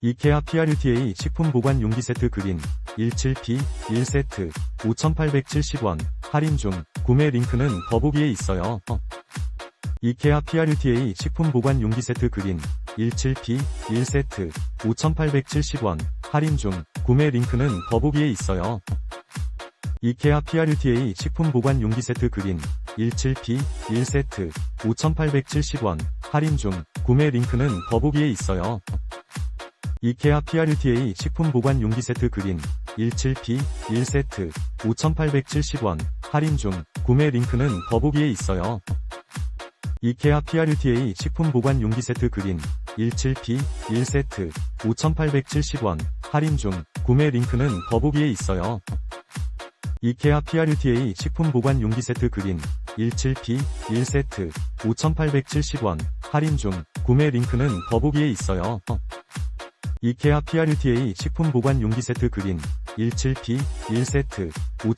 이케아 PRUTA 식품 보관 용기 세트 그린 17P 1세트 5,870원 할인 중 구매 링크는 더보기에 있어요. 어. 이케아 PRUTA 식품 보관 용기 세트 그린 17P 1세트 5,870원 할인 중 구매 링크는 더보기에 있어요. 이케아 PRUTA 식품 보관 용기 세트 그린 17P 1세트 5,870원 할인 중 구매 링크는 더보기에 있어요. 이케아 PRUTA 식품 보관 용기 세트 그린 17P 1세트 5,870원 할인 중 구매 링크는 더보기에 있어요. 이케아 PRUTA 식품 보관 용기 세트 그린 17P 1세트 5,870원 할인 중 구매 링크는 더보기에 있어요. 이케아 PRUTA 식품 보관 용기 세트 그린 17P 1세트 5,870원 할인 중 구매 링크는 더보기에 있어요. 이케아 PRUTA 식품 보관 용기 세트 그린 17P 1세트